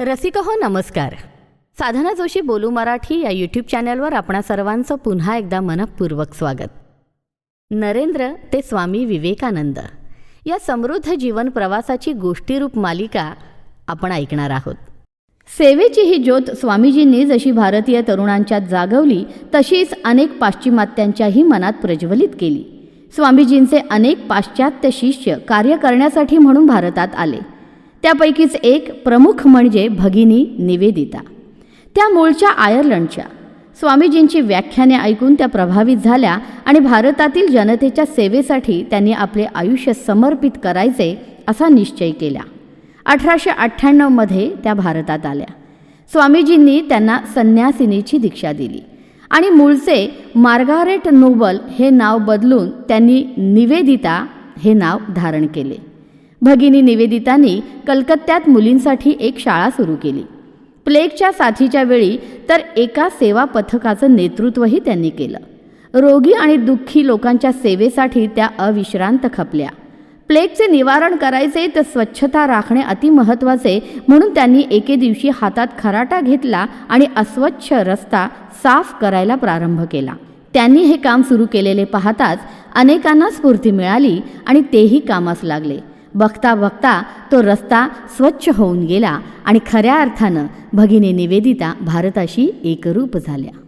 रसिक हो नमस्कार. साधना जोशी बोलू मराठी या यूट्यूब चॅनलवर आपणा सर्वांचं पुन्हा एकदा मनपूर्वक स्वागत. नरेंद्र ते स्वामी विवेकानंद. या समृद्ध जीवन प्रवासाची गोष्टीरूप मालिका आपण ऐकणार आहोत. सेवेची ही ज्योत स्वामीजींनी जशी भारतीय तरुणांच्यात जागवली तशीच अनेक पाश्चिमात्यांच्याही मनात प्रज्वलित केली. स्वामीजींचे अनेक पाश्चात्य शिष्य कार्य करण्यासाठी म्हणून भारतात आले. त्यापैकीच एक प्रमुख म्हणजे भगिनी निवेदिता. त्या मूळच्या आयर्लंडच्या. स्वामीजींची व्याख्याने ऐकून त्या प्रभावित झाल्या आणि भारतातील जनतेच्या सेवेसाठी त्यांनी आपले आयुष्य समर्पित करायचे असा निश्चय केला. अठराशे अठ्ठ्याण्णवमध्ये त्या भारतात आल्या. स्वामीजींनी त्यांना संन्यासिनीची दीक्षा दिली आणि मूळचे मार्गारेट नोबल हे नाव बदलून त्यांनी निवेदिता हे नाव धारण केले. भगिनी निवेदितांनी कलकत्त्यात मुलींसाठी एक शाळा सुरू केली. प्लेगच्या साथीच्या वेळी तर एका सेवा पथकाचं नेतृत्वही त्यांनी केलं. रोगी आणि दुःखी लोकांच्या सेवेसाठी त्या अविश्रांत खपल्या. प्लेगचे निवारण करायचे तर स्वच्छता राखणे अतिमहत्वाचे म्हणून त्यांनी एके दिवशी हातात खराटा घेतला आणि अस्वच्छ रस्ता साफ करायला प्रारंभ केला. त्यांनी हे काम सुरू केलेले पाहताच अनेकांना स्फूर्ती मिळाली आणि तेही कामास लागले. बघता बघता तो रस्ता स्वच्छ होऊन गेला आणि खऱ्या अर्थानं भगिनी निवेदिता भारताशी एकरूप झाल्या.